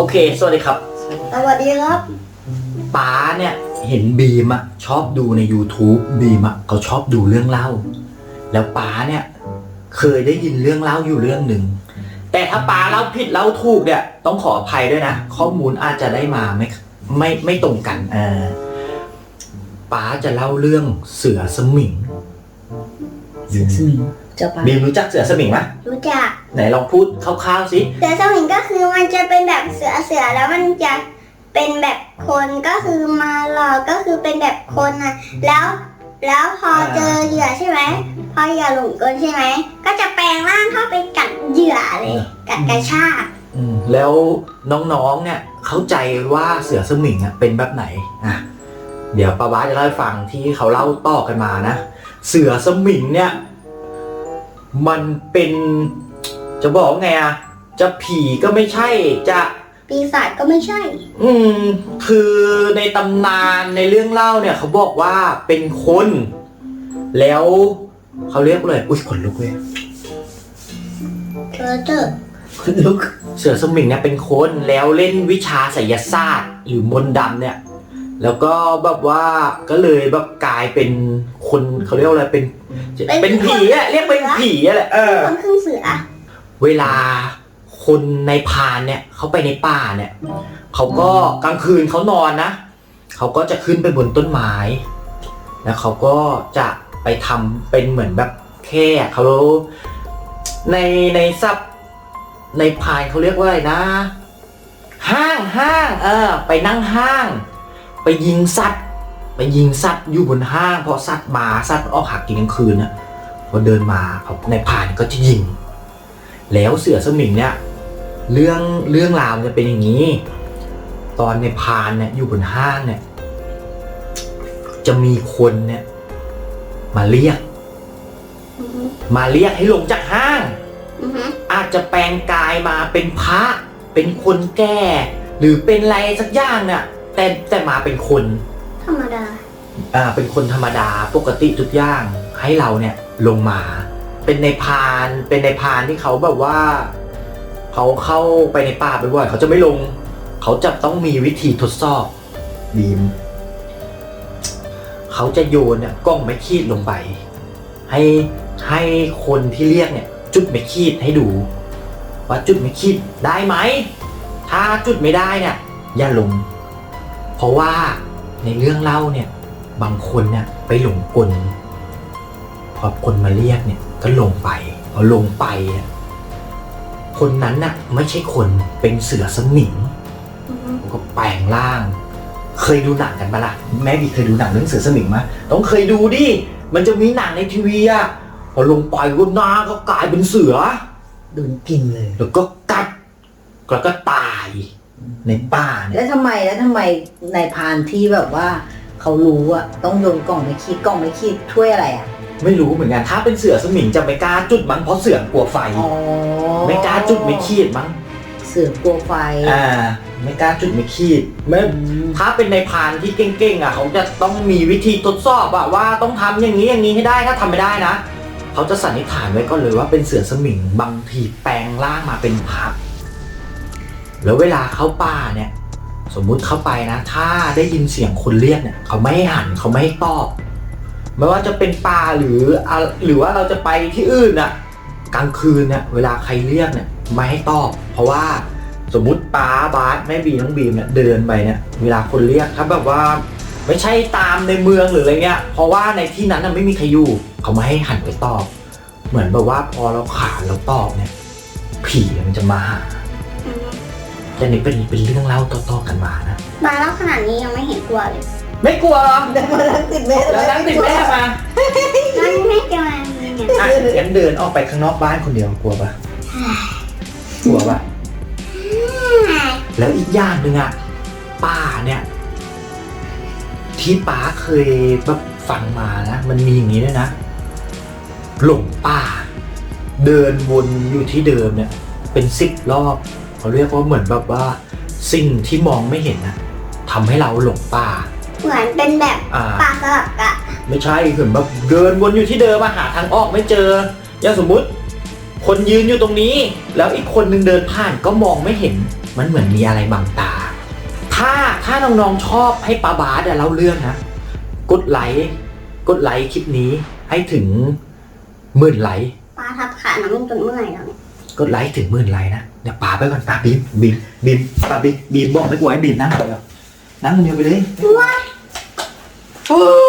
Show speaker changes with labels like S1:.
S1: โอเค สวัสดีครับ
S2: สวัสดีครับ
S1: ป๋าเนี่ยเห็นบีมอะชอบดูใน YouTube บีมอะเขาชอบดูเรื่องเล่า แล้วป๋าเนี่ยเคยได้ยินเรื่องเล่าอยู่เรื่องหนึ่ง แต่ถ้าป๋าเล่าผิดเล่าถูกเนี่ยต้องขออภัยด้วยนะ ข้อมูลอาจจะได้มาไม่ไม่ไม่ตรงกันเออป๋าจะเล่าเรื่องเสือสมิง
S3: เสือสมิงเจ้าป่า
S1: บีมรู้จักเสือสมิงไหม
S2: รู้จัก
S1: ไหนลองพูดคร่าวๆสิ
S2: เสือสมิงก็คือมันจะเป็นแบบเสือเสือแล้วมันจะเป็นแบบคนก็คือมาหลอกก็คือเป็นแบบคนนะแล้วแล้วพอเจอเหยื่อใช่ไหมพอเหยื่อหลงกลใช่ไหมก็จะแปลงร่างเข้าไปกัดเหยื่อเลยกัดกระชาก
S1: อืมแล้วน้องๆเนี่ยเข้าใจว่าเสือสมิงอะเป็นแบบไหนอะเดี๋ยวป้าบ้าจะเล่าให้ฟังที่เขาเล่าต่อกันมานะ เสือสมิงเนี่ย มันเป็น จะบอกไงอะจะผีก็ไม่ใช่จะ
S2: ปีศาจก็ไม่ใช่
S1: อืม คือในตำนานในเรื่องเล่าเนี่ย เขาบอกว่าเป็นคน แล้วเขาเรียกว่าอะไรอุ้ยขนลุกเลย
S2: เธอเจอ
S3: ลุก
S1: เสือสมิงเนี่ยเป็นคนแล้วเล่นวิชาไสยศาสตร์หรือมนต์ดำเนี่ย แล้วก็แบบว่าก็เลยแบบกลายเป็นคนเขาเรียกว่าอะไรเป็น เป็นผีอะเรียกเป็นผีอะแหละเออ
S2: คนครึ่งเสือ
S1: เวลาคนในพานเนี่ยเขาไปในป่าเนี่ยเขาก็กลางคืนเขานอนนะเขาก็จะขึ้นไปบนต้นไม้แล้วเขาก็จะไปทำเป็นเหมือนแบบแค่เขาในในซับในพานเขาเรียกว่าอะไรนะ ห้างห้างเออ ไปนั่งห้าง ไปยิงสัตว์ ไปยิงสัตว์อยู่บนห้างเพราะสัตว์มาสัตว์ออกหากินกลางคืนน่ะพอเดินมาเขาในพานก็จะยิง แล้วเสือสมิงเนี่ยเรื่องเรื่องราวมันจะเป็นอย่างนี้ ตอนในพรานเนี่ยอยู่บนห้างเนี่ยจะมีคนเนี่ยมาเรียก
S2: อือฮึ
S1: มาเรียกให้ลงจากห้าง
S2: อือฮึ
S1: อาจจะแปลงกายมาเป็นพระ เป็นคนแก่ หรือเป็นอะไรสักอย่างเนี่ยแต่แต่มาเป็นคน
S2: ธรรมดา
S1: อ่าเป็นคนธรรมดาปกติทุกอย่างให้เราเนี่ยลงมา เป็นในพานเป็นในพานที่เขาแบบว่าเขาเข้าไปในป่าบ่อยๆเขาจะไม่ลง เขาจะต้องมีวิธีทดสอบบีมเขาจะโยนเนี่ยกล้องไม่ขีดลงไป ให้ให้คนที่เรียกเนี่ย จุดไม่ขีดให้ดู ว่าจุดไม่ขีดได้ไหม ถ้าจุดไม่ได้เนี่ยอย่าลง เพราะว่าในเรื่องเล่าเนี่ย บางคนเนี่ยไปหลงกลพอคนมาเรียกเนี่ย ก็ลงไปพอลงไปเนี่ยคนนั้นน่ะไม่ใช่คนเป็นเสือสมิง
S2: อือฮึ
S1: ก็แปลงร่าง เคยดูหนังกันปะล่ะแม่บีเคยดูหนังเรื่องเสือสมิงไหมต้องเคยดูดิมันจะมีหนังในทีวีอะพอลงไปก็หน้าก็กลายเป็นเสือ
S3: โดนกินเลย
S1: แล้วก็กัดแล้วก็ตายในป่าเนี่ย
S3: แล้วทำไมแล้วทำไมนายพรานที่แบบว่า เขารู้อะต้องโยนกล่องไม่ขีดกล่องไม่ขีดช่วยอะไรอะ
S1: ไม่รู้เหมือนกันถ้าเป็นเสือสมิงจะไม่กล้าจุดมั้งเพราะเสือกลัวไฟ
S3: อ๋อ
S1: ไม่กล้าจุดไม่ขีดมั้ง
S3: เสือกลัวไฟ
S1: อ่า ไม่กล้าจุดไม่ขีดไม่
S3: อืม
S1: ถ้าเป็นในพรานที่เก่งๆอะเขาจะต้องมีวิธีทดสอบอะว่าต้องทำอย่างนี้อย่างนี้ให้ได้ถ้าทำไม่ได้นะเขาจะสันนิษฐานไว้ก่อนเลยว่าเป็นเสือสมิงบางทีแปลงร่างมาเป็นพักแล้วเวลาเข้าป่าเนี่ย สมมุติเข้าไปนะ ถ้าได้ยินเสียงคนเรียกเนี่ย เขาไม่ให้หันเขาไม่ให้ตอบ ไม่ว่าจะเป็นป่าหรืออะหรือว่าเราจะไปที่อื่นน่ะกลางคืนเนี่ยเวลาใครเรียกเนี่ยไม่ให้ตอบ เพราะว่าสมมุติป้าบาสแม่บีน้องบีมเนี่ยเดินไปเนี่ยเวลาคนเรียกถ้าแบบว่า ไม่ใช่ตามในเมืองหรืออะไรเงี้ย เพราะว่าในที่นั้นน่ะไม่มีใครอยู่เขาไม่ให้หันไปตอบ เหมือนแบบว่าพอเราขานเราตอบเนี่ย ผีมันจะมาหา
S2: อือฮึ
S1: แต่นี่เป็นเป็นเรื่องเล่าต่อๆกันมานะ
S2: มาแล้วขนาดนี้ยังไม่เห็นตัวเลย
S1: ไม่กลัวหรอ
S3: เดินมาลังติดแม่
S1: แล้วนั่งติดแม่มา
S2: มันไม่เจออะไรเนี่ย
S1: อะงั้นเดินออกไปข้างนอกบ้านคนเดียวกลัวปะกลัวปะแล้วอีกอย่างหนึ่งอะป่าเนี่ย ที่ป้าเคยแบบฟังมานะ มันมีอย่างนี้ด้วยนะหลงป่า เดินวนอยู่ที่เดิมเนี่ย เป็นสิบรอบเขาเรียกว่าเหมือนแบบว่า สิ่งที่มองไม่เห็นนะทำให้เราหลงป่า
S2: เหมือนเป็นแบบ
S1: อ่า
S2: ปลาสลับกะ
S1: ไม่ใช่คือแบบเดินวนอยู่ที่เดิมมาหาทางออกไม่เจอ อย่างสมมุติ คนยืนอยู่ตรงนี้ แล้วอีกคนนึงเดินผ่านก็มองไม่เห็น มันเหมือนมีอะไรบังตา ถ้าถ้าน้องๆชอบให้ปาบาสอะเล่าเรื่องนะ กดไลค์กดไลค์คลิปนี้ให้ถึงหมื่นไลค์
S2: ปลาทับขาน้ำมันจนเมื่อยแล้วเนี่ย
S1: กดไลค์ถึงหมื่นไลค์นะเดี๋ยวปาไปก่อนปาบีมบีมบีมปาบีมบีมบอกไม่กลัวให้บีมนั่งไปแล้วนั่งคนเดียวไปเลยโอ้ เ